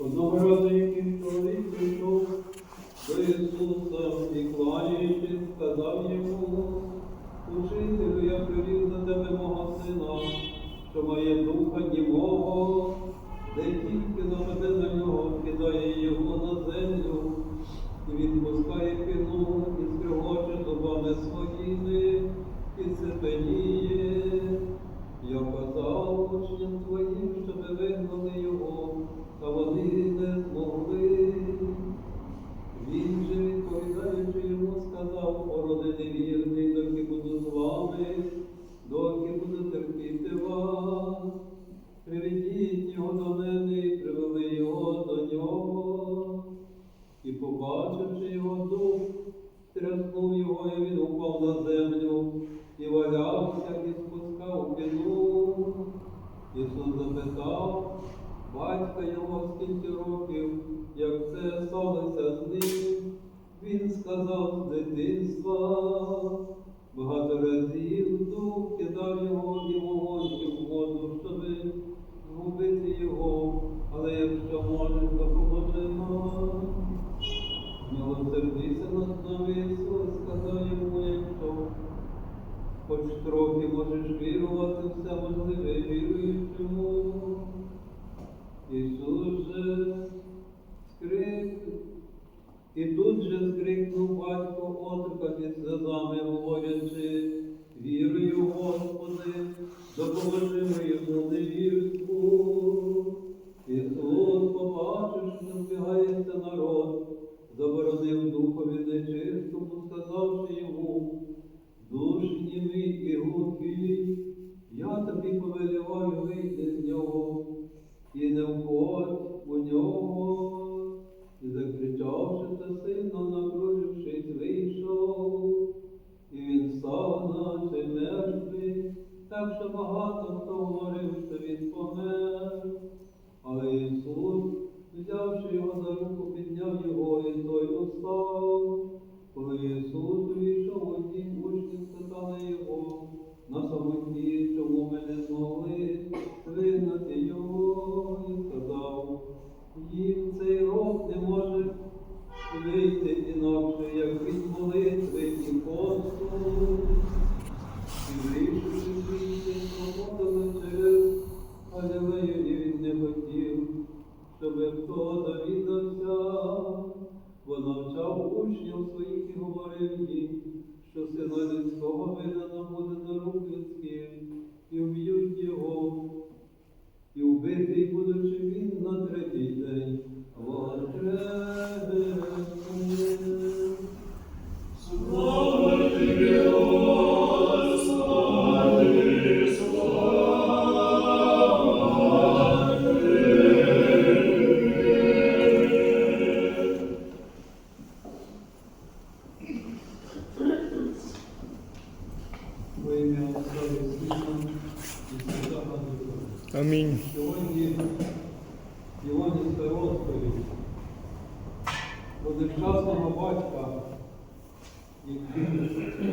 Одного разу якийсь чоловік прийшов до Ісуса і кланяючись, сказав йому, Учителю, я привів до тебе мого сина, що має духа німого, побачивши його дух, тряснув його, і він упав на землю, і валявся, і спускав піну. Ісус запитав батька його скільки років, як це сталося з ним. Він сказав з дитинства, багато разів хоч трохи можеш вірувати, все можливе віруючому. Же скрик, і тут же скрикнув батько отрка під сльозами, я тобі повеліваю вийти з нього, Як від молитви і посту. І вийшовши звідти, проходили через Галілею, і він не хотів, щоб хто довідався, бо навчав учнів своїх і говорив їм, що сина людського видано буде до рук людських, Во ім'я Отця і Сина і Святого Духа. Амінь. Сьогодні Іванівська розповідь про нещасного батька, який